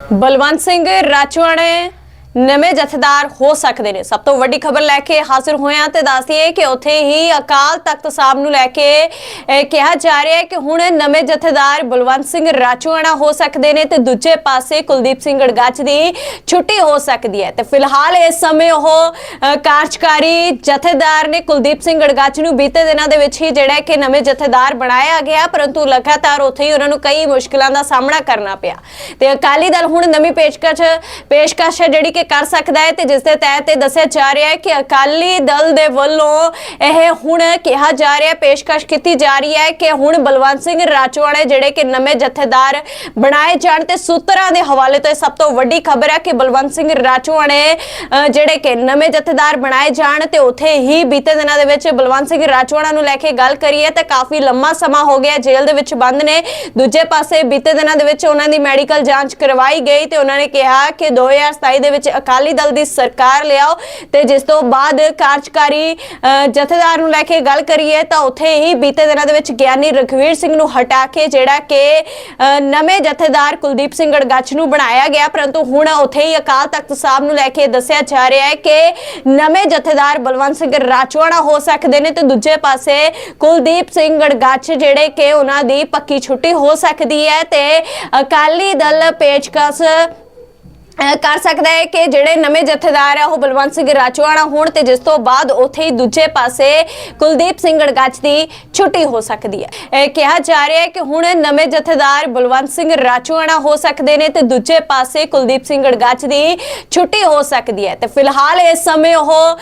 ਬਲਵੰਤ ਸਿੰਘ ਰਾਜਵਾੜੇ ਨਵੇਂ ਜਥੇਦਾਰ ਹੋ ਸਕਦੇ ਨੇ। ਸਭ ਤੋਂ ਵੱਡੀ ਖਬਰ ਲੈ ਕੇ ਹਾਜ਼ਰ ਹੋਇਆ ਤੇ ਦੱਸਦੀਏ ਕਿ ਉੱਥੇ ਹੀ ਅਕਾਲ ਤਖਤ ਸਾਹਿਬ ਨੂੰ ਲੈ ਕੇ ਕਿਹਾ ਜਾ ਰਿਹਾ ਹੈ ਕਿ ਹੁਣ ਨਵੇਂ ਜਥੇਦਾਰ ਬਲਵੰਤ ਸਿੰਘ ਰਾਜੂਆਣਾ ਹੋ ਸਕਦੇ ਨੇ ਤੇ ਦੂਜੇ ਪਾਸੇ ਕੁਲਦੀਪ ਸਿੰਘ ਗੜਗੱਚ ਦੀ ਛੁੱਟੀ ਹੋ ਸਕਦੀ ਹੈ। ਤੇ ਫਿਲਹਾਲ ਇਸ ਸਮੇਂ ਉਹ ਕਾਰਜਕਾਰੀ ਜਥੇਦਾਰ ਨੇ ਕੁਲਦੀਪ ਸਿੰਘ ਗੜਗੱਚ ਨੂੰ ਬੀਤੇ ਦਿਨਾਂ ਦੇ ਵਿੱਚ ਹੀ ਜਿਹੜਾ ਕਿ ਨਵੇਂ ਜਥੇਦਾਰ ਬਣਾਇਆ ਗਿਆ, ਪਰੰਤੂ ਲਗਾਤਾਰ ਉੱਥੇ ਹੀ ਉਹਨਾਂ ਨੂੰ ਕਈ ਮੁਸ਼ਕਲਾਂ ਦਾ ਸਾਹਮਣਾ ਕਰਨਾ ਪਿਆ। ਤੇ ਅਕਾਲੀ ਦਲ ਹੁਣ ਨਵੀਂ ਪੇਸ਼ਕਸ਼ ਪੇਸ਼ਕਸ਼ ਹੈ ਜਿਹੜੀ ਕਿ ਕਰ ਸਕਦਾ ਹੈ ਤੇ ਜਿਸ ਦੇ ਤਹਿਤ ਇਹ ਦੱਸਿਆ ਜਾ ਰਿਹਾ ਹੈ ਕਿ ਅਕਾਲੀ ਦਲ ਦੇ ਵੱਲੋਂ ਇਹ ਹੁਣ ਕਿਹਾ ਜਾ ਰਿਹਾ, ਪੇਸ਼ਕਸ਼ ਕੀਤੀ ਜਾ ਰਹੀ ਹੈ ਕਿ ਹੁਣ ਬਲਵੰਤ ਸਿੰਘ ਰਾਜਵਾੜੇ ਜਿਹੜੇ ਕਿ ਨਵੇਂ ਜਥੇਦਾਰ ਬਣਾਏ ਜਾਣ ਤੇ ਸੂਤਰਾਂ ਦੇ ਹਵਾਲੇ ਤੋਂ ਇਹ ਸਭ ਤੋਂ ਵੱਡੀ ਖਬਰ ਹੈ ਕਿ ਬਲਵੰਤ ਸਿੰਘ ਰਾਜਵਾੜੇ ਜਿਹੜੇ ਕਿ ਨਵੇਂ ਜਥੇਦਾਰ ਬਣਾਏ ਜਾਣ ਤੇ ਉੱਥੇ ਹੀ ਬੀਤੇ ਦਿਨਾਂ ਦੇ ਵਿੱਚ ਬਲਵੰਤ ਸਿੰਘ ਰਾਜਵਾੜਾ ਨੂੰ ਲੈ ਕੇ ਗੱਲ ਕਰੀਏ ਤਾਂ ਕਾਫੀ ਲੰਮਾ ਸਮਾਂ ਹੋ ਗਿਆ, ਜੇਲ੍ਹ ਦੇ ਵਿੱਚ ਬੰਦ ਨੇ। ਦੂਜੇ ਪਾਸੇ ਬੀਤੇ ਦਿਨਾਂ ਦੇ ਵਿੱਚ ਉਹਨਾਂ ਦੀ ਮੈਡੀਕਲ ਜਾਂਚ ਕਰਵਾਈ ਗਈ ਤੇ ਉਹਨਾਂ ਨੇ ਕਿਹਾ ਕਿ 2027 ਦੇ ਵਿੱਚ ਅਕਾਲੀ ਦਲ ਦੀ ਸਰਕਾਰ ਲਿਆਓ ਤੇ ਜਿਸ ਤੋਂ ਬਾਅਦ ਕਾਰਜਕਾਰੀ ਜਥੇਦਾਰ ਨੂੰ ਲੈ ਕੇ ਗੱਲ ਕਰੀਏ ਤਾਂ ਉੱਥੇ ਹੀ ਬੀਤੇ ਦਿਨਾਂ ਦੇ ਵਿੱਚ ਗਿਆਨੀ ਰਘਵੀਰ ਸਿੰਘ ਨੂੰ ਹਟਾ ਕੇ ਜਿਹੜਾ ਕਿ ਨਵੇਂ ਜਥੇਦਾਰ ਕੁਲਦੀਪ ਸਿੰਘ ਗੜਗੱਚ ਨੂੰ ਬਣਾਇਆ ਗਿਆ। ਪਰੰਤੂ ਹੁਣ ਉੱਥੇ ਹੀ ਅਕਾਲ ਤਖਤ ਸਾਹਿਬ ਨੂੰ ਲੈ ਕੇ ਦੱਸਿਆ ਜਾ ਰਿਹਾ ਹੈ ਕਿ ਨਵੇਂ ਜਥੇਦਾਰ ਬਲਵੰਤ ਸਿੰਘ ਰਾਜਵਾੜਾ ਹੋ ਸਕਦੇ ਨੇ ਤੇ ਦੂਜੇ ਪਾਸੇ ਕੁਲਦੀਪ ਸਿੰਘ ਗੜਗੱਚ ਜਿਹੜੇ ਕਿ ਉਹਨਾਂ ਦੀ ਪੱਕੀ ਛੁੱਟੀ ਹੋ ਸਕਦੀ ਹੈ ਤੇ ਅਕਾਲੀ ਦਲ ਪੇਚਕਸ ਕਰ ਸਕਦਾ ਹੈ ਕਿ ਜਿਹੜੇ ਨਵੇਂ ਜਥੇਦਾਰ ਆ, ਉਹ ਬਲਵੰਤ ਸਿੰਘ ਰਾਜਵਾੜਾ ਹੋਣ ਤੇ ਜਿਸ ਤੋਂ ਬਾਅਦ ਉੱਥੇ ਹੀ ਦੂਜੇ ਪਾਸੇ ਕੁਲਦੀਪ ਸਿੰਘ ਗੜਗੱਚ ਦੀ ਛੁੱਟੀ ਹੋ ਸਕਦੀ ਹੈ। ਇਹ ਕਿਹਾ ਜਾ ਰਿਹਾ ਹੈ ਕਿ ਹੁਣ ਨਵੇਂ ਜਥੇਦਾਰ ਬਲਵੰਤ ਸਿੰਘ ਰਾਜਵਾੜਾ ਹੋ ਸਕਦੇ ਨੇ ਤੇ ਦੂਜੇ ਪਾਸੇ ਕੁਲਦੀਪ ਸਿੰਘ ਗੜਗੱਚ ਦੀ ਛੁੱਟੀ ਹੋ ਸਕਦੀ ਹੈ। ਤੇ ਫਿਲਹਾਲ ਇਸ ਸਮੇਂ ਉਹ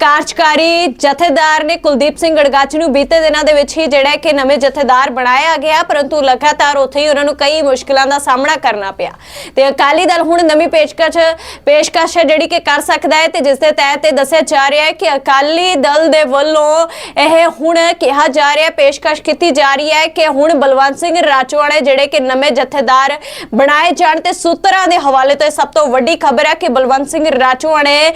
ਕਾਰਜਕਾਰੀ ਜਥੇਦਾਰ ਨੇ ਕੁਲਦੀਪ ਸਿੰਘ ਗੜਗੱਚ ਨੂੰ ਬੀਤੇ ਦਿਨਾਂ ਦੇ ਵਿੱਚ ਹੀ ਜਿਹੜਾ ਕਿ ਨਵੇਂ ਜਥੇਦਾਰ ਬਣਾਇਆ ਗਿਆ, ਪਰੰਤੂ ਲਗਾਤਾਰ ਉੱਥੇ ਹੀ ਉਹਨਾਂ ਨੂੰ ਕਈ ਮੁਸ਼ਕਲਾਂ ਦਾ ਸਾਹਮਣਾ ਕਰਨਾ ਪਿਆ। ਤੇ ਅਕਾਲੀ ਦਲ ਹੁਣ ਨਵੀਂ ਪੇਸ਼ਕਸ਼ ਪੇਸ਼ਕਸ਼ ਹੈ ਜਿਹੜੀ ਕਿ ਕਰ ਸਕਦਾ ਹੈ ਤੇ ਜਿਸ ਦੇ ਤਹਿਤ ਇਹ ਦੱਸਿਆ ਜਾ ਰਿਹਾ ਹੈ ਕਿ ਅਕਾਲੀ ਦਲ ਦੇ ਵੱਲੋਂ ਇਹ ਹੁਣ ਕਿਹਾ ਜਾ ਰਿਹਾ ਹੈ ਪੇਸ਼ਕਸ਼ ਕੀਤੀ ਜਾ ਰਹੀ ਹੈ ਕਿ ਹੁਣ ਬਲਵੰਤ ਸਿੰਘ ਰਾਜਵਾੜੇ ਜਿਹੜੇ ਕਿ ਨਵੇਂ ਜਥੇਦਾਰ ਬਣਾਏ ਜਾਣ ਤੇ ਸੂਤਰਾਂ ਦੇ ਹਵਾਲੇ ਤੋਂ ਸਭ ਤੋਂ ਵੱਡੀ ਖਬਰ ਹੈ ਕਿ ਬਲਵੰਤ ਸਿੰਘ ਰਾਜਵਾੜੇ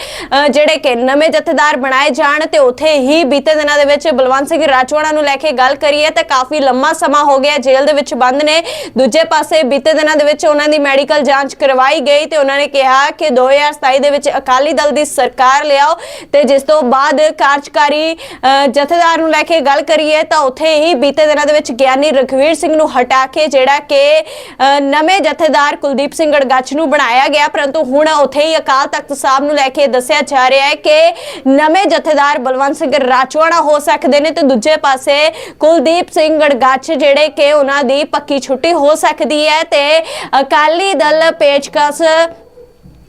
ਜਿਹੜੇ ਕਿ ਨਵੇਂ ਜਥੇਦਾਰ ਬਣਾਏ ਜਾਣ ਤੇ ਉੱਥੇ ਹੀ ਬੀਤੇ ਦਿਨਾਂ ਦੇ ਵਿੱਚ ਬਲਵੰਤ ਸਿੰਘ ਰਾਜਵਾੜਾ ਨੂੰ ਲੈ ਕੇ ਗੱਲ ਕਰੀਏ ਤਾਂ ਕਾਫੀ ਲੰਮਾ ਸਮਾਂ ਹੋ ਗਿਆ ਜੇਲ੍ਹ ਦੇ ਵਿੱਚ ਬੰਦ ਨੇ। ਦੂਜੇ ਪਾਸੇ ਬੀਤੇ ਦਿਨਾਂ ਦੇ ਵਿੱਚ ਉਹਨਾਂ ਦੀ ਮੈਡੀਕਲ ਜਾਂਚ ਕਰਵਾਈ ਗਈ ਤੇ ਉਹਨਾਂ ਨੇ ਕਿਹਾ ਕਿ 2027 ਦੇ ਵਿੱਚ ਅਕਾਲੀ ਦਲ ਦੀ ਸਰਕਾਰ ਲਿਆਓ ਤੇ ਜਿਸ ਤੋਂ ਬਾਅਦ ਕਾਰਜਕਾਰੀ ਅਹ, ਜਥੇਦਾਰ ਨੂੰ ਲੈ ਕੇ ਗੱਲ ਕਰੀਏ ਤਾਂ ਉੱਥੇ ਹੀ ਬੀਤੇ ਦਿਨਾਂ ਦੇ ਵਿੱਚ ਗਿਆਨੀ ਰਘਵੀਰ ਸਿੰਘ ਨੂੰ ਹਟਾ ਕੇ ਜਿਹੜਾ ਕਿ ਨਵੇਂ ਜਥੇਦਾਰ ਕੁਲਦੀਪ ਸਿੰਘ ਗੜਗੱਚ ਨੂੰ ਬਣਾਇਆ ਗਿਆ। ਪਰੰਤੂ ਹੁਣ ਉੱਥੇ ਹੀ ਅਕਾਲ ਤਖਤ ਸਾਹਿਬ ਨੂੰ ਲੈ ਕੇ ਦੱਸਿਆ ਜਾ ਰਿਹਾ ਹੈ ਕਿ ਨਵੇਂ ਜਥੇਦਾਰ ਬਲਵੰਤ ਸਿੰਘ ਰਾਜਵਾੜਾ ਹੋ ਸਕਦੇ ਨੇ ਤੇ ਦੂਜੇ ਪਾਸੇ ਕੁਲਦੀਪ ਸਿੰਘ ਗੜਗੱਚ ਜਿਹੜੇ ਕਿ ਉਹਨਾਂ ਦੀ ਪੱਕੀ ਛੁੱਟੀ ਹੋ ਸਕਦੀ ਹੈ ਤੇ ਅਕਾਲੀ ਦਲ ਪੇਚਕਸ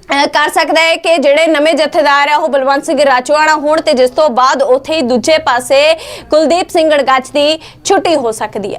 ਕਰ ਸਕਦਾ ਹੈ ਕਿ ਜਿਹੜੇ ਨਵੇਂ ਜਥੇਦਾਰ ਆ, ਉਹ ਬਲਵੰਤ ਸਿੰਘ ਰਾਜਵਾੜਾ ਹੋਣ ਤੇ ਜਿਸ ਤੋਂ ਬਾਅਦ ਉੱਥੇ ਹੀ ਦੂਜੇ ਪਾਸੇ ਕੁਲਦੀਪ ਸਿੰਘ ਗੜਗੱਚ ਦੀ ਛੁੱਟੀ ਹੋ ਸਕਦੀ ਹੈ।